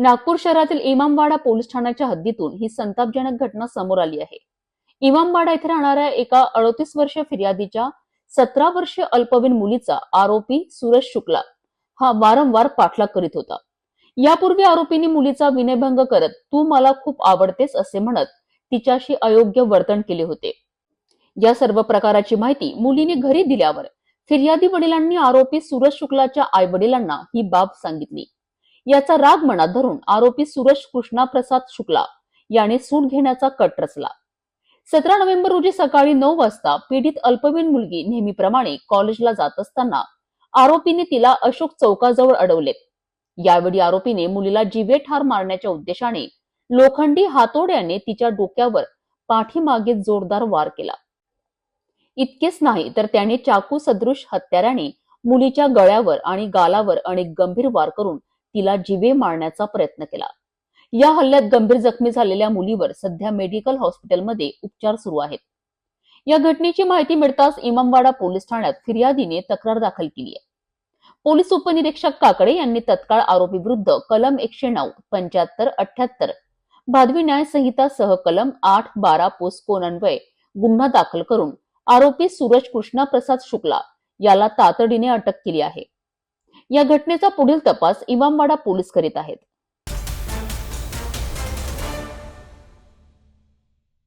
नागपूर शहरातील इमामवाडा पोलीस ठाण्याच्या हद्दीतून ही संतापजनक घटना समोर आली आहे. इमामवाडा येथे राहणाऱ्या एका अडतीस वर्षीय फिर्यादीच्या सतरा वर्षीय अल्पवयीन मुलीचा आरोपी सुरेश शुक्ला हा वारंवार पाठलाग करीत होता. यापूर्वी आरोपीने मुलीचा विनयभंग करत तू मला खूप आवडतेस असे म्हणत तिच्याशी अयोग्य वर्तन केले होते. या सर्व प्रकाराची माहिती मुलीने घरी दिल्यावर फिर्यादी वडिलांनी आरोपी सुरज शुक्लाच्या आई वडिलांना ही बाब सांगितली. याचा राग मनात धरून आरोपी सुरज कृष्णा प्रसाद शुक्ला याने सूट घेण्याचा कट रचला. सतरा नोव्हेंबर रोजी सकाळी नऊ वाजता पीडित अल्पवयीन मुलगी नेहमीप्रमाणे कॉलेजला जात असताना आरोपीने तिला अशोक चौकाजवळ अडवले. यावेळी आरोपीने मुलीला जीवे ठार मारण्याच्या उद्देशाने लोखंडी हातोड्याने तिच्या डोक्यावर पाठीमागे जोरदार वार केला. इतकेच नाही तर त्याने चाकू सदृश हत्याराने मुलीच्या गळ्यावर आणि गालावर अनेक गंभीर वार करून तिला जीवे मारण्याचा प्रयत्न केला. या हल्ल्यात गंभीर जखमी झालेल्या मुलीवर सध्या मेडिकल हॉस्पिटलमध्ये उपचार सुरू आहेत. या घटनेची माहिती मिळताच इमामवाडा पोलीस ठाण्यात फिर्यादीने तक्रार दाखल केली आहे. पोलीस उपनिरीक्षक काकडे यांनी तत्काळ आरोपी विरुद्ध कलम एकशे नऊ पंच्याहत्तर अठ्याहत्तर भादवी न्याय संहिता सह कलम आठ बारा पोस्कोनन्वये गुन्हा दाखल करून आरोपी सूरज कृष्णा प्रसाद शुक्ला याला तातडीने अटक केली आहे. या घटनेचा पुढील तपास इमामवाडा पोलीस करीत आहेत.